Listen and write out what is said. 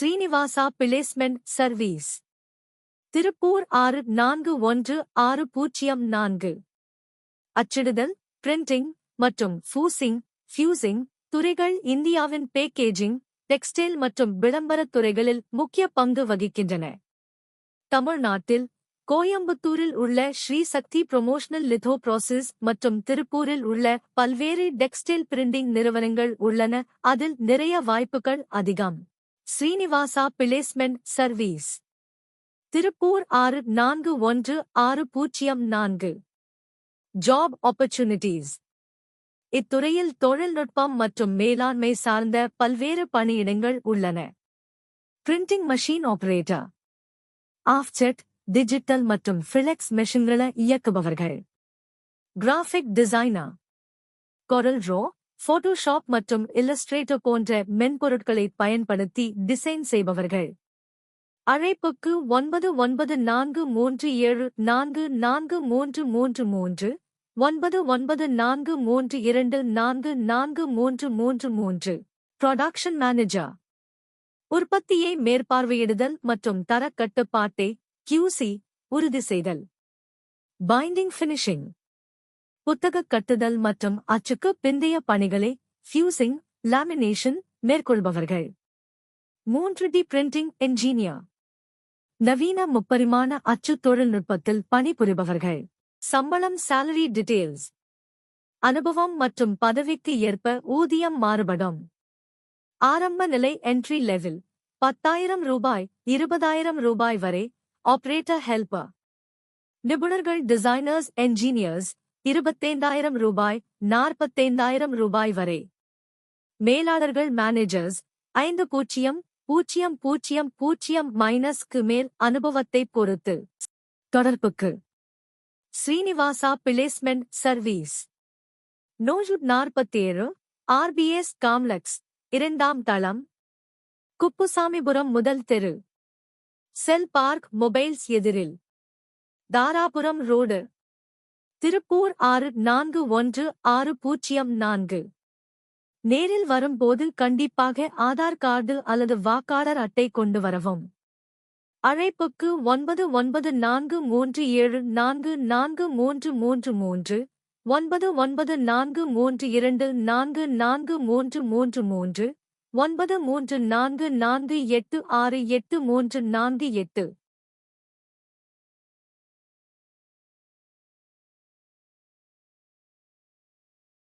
Srinivasa placement service. Tiruppur ஆறு நான்கு ஒன்று ஆறு பூஜ்ஜியம் நான்கு. அச்சிடுதல் பிரிண்டிங் மற்றும் ஃபூசிங் ஃபியூசிங் துறைகள் இந்தியாவின் பேக்கேஜிங் டெக்ஸ்டைல் மற்றும் விளம்பரத் துறைகளில் முக்கிய பங்கு வகிக்கின்றன. தமிழ்நாட்டில் கோயம்புத்தூரில் உள்ள Sri Sakthi promotional litho process மற்றும் திருப்பூரில் உள்ள பல்வேறு டெக்ஸ்டைல் பிரிண்டிங் நிறுவனங்கள் உள்ளன. அதில் நிறைய வாய்ப்புகள் அதிகம். Srinivasa placement service. திருப்பூர் ஆறு நான்கு ஒன்று ஆறு பூஜ்ஜியம் நான்கு. Job opportunities. இத்துறையில் தொழில்நுட்பம் மற்றும் மேலாண்மை சார்ந்த பல்வேறு பணியிடங்கள் உள்ளன. Printing machine operator. Offset digital மற்றும் ஃபிளெக்ஸ் மெஷின்களை இயக்குபவர்கள். Graphic designer. Corel Draw Photoshop மற்றும் இல்லஸ்ட்ரேட்டர் போன்ற மென்பொருட்களை பயன்படுத்தி டிசைன் செய்பவர்கள். அழைப்புக்கு ஒன்பது ஒன்பது நான்கு மூன்று ஏழு நான்கு நான்கு மூன்று மூன்று மூன்று ஒன்பது ஒன்பது நான்கு மூன்று இரண்டு நான்கு நான்கு மூன்று மூன்று மூன்று ப்ரொடக்ஷன் மேனேஜர் உற்பத்தியை மேற்பார்வையிடுதல் மற்றும் தரக்கட்டுப்பாட்டை கியூசி உறுதி செய்தல். பைண்டிங் ஃபினிஷிங் புத்தகக் கட்டுதல் மற்றும் அச்சுக்கு பிந்தைய பணிகளை ஃபியூசிங் லாமினேஷன் மேற்கொள்பவர்கள். மூன்று டி பிரிண்டிங் என்ஜினியர். நவீன முப்பரிமாண அச்சு தொழில்நுட்பத்தில் பணிபுரிபவர்கள். சம்பளம் சேலரி டீடைல்ஸ் அனுபவம் மற்றும் பதவிக்கு ஏற்ப ஊதியம் மாறுபடும். ஆரம்ப நிலை என்ட்ரி லெவல் பத்தாயிரம் ரூபாய் இருபதாயிரம் ரூபாய் வரை ஆபரேட்டர் ஹெல்பர் நிபுணர்கள் டிசைனர்ஸ் என்ஜினியர்ஸ் இருபத்தைந்தாயிரம் ரூபாய் நாற்பத்தைந்தாயிரம் ரூபாய் வரை. மேலாளர்கள் மேனேஜர்ஸ் ஐந்து பூஜ்ஜியம் பூஜ்ஜியம் பூஜ்ஜியம் பூஜ்ஜியம் மைனஸ்க்கு மேல் அனுபவத்தைப் பொறுத்து. தொடர்புக்கு. ஸ்ரீனிவாசா பிளேஸ்மெண்ட் சர்வீஸ் நூற்று நாற்பத்தேழு ஆர்பிஎஸ் காம்ப்ளெக்ஸ் இரண்டாம் தளம். குப்புசாமிபுரம் முதல் தெரு. செல் பார்க் மொபைல்ஸ் எதிரில். தாராபுரம் ரோடு. திருப்பூர் ஆறு நான்கு ஒன்று ஆறு பூஜ்ஜியம் நான்கு. நேரில் வரும்போது கண்டிப்பாக ஆதார் கார்டு அல்லது வாக்காளர் அட்டை கொண்டு வரவும். அழைப்புக்கு ஒன்பது ஒன்பது நான்கு மூன்று ஏழு நான்கு நான்கு மூன்று மூன்று மூன்று ஒன்பது ஒன்பது நான்கு மூன்று இரண்டு நான்கு நான்கு மூன்று மூன்று மூன்று ஒன்பது மூன்று நான்கு நான்கு எட்டு ஆறு எட்டு மூன்று நான்கு எட்டு.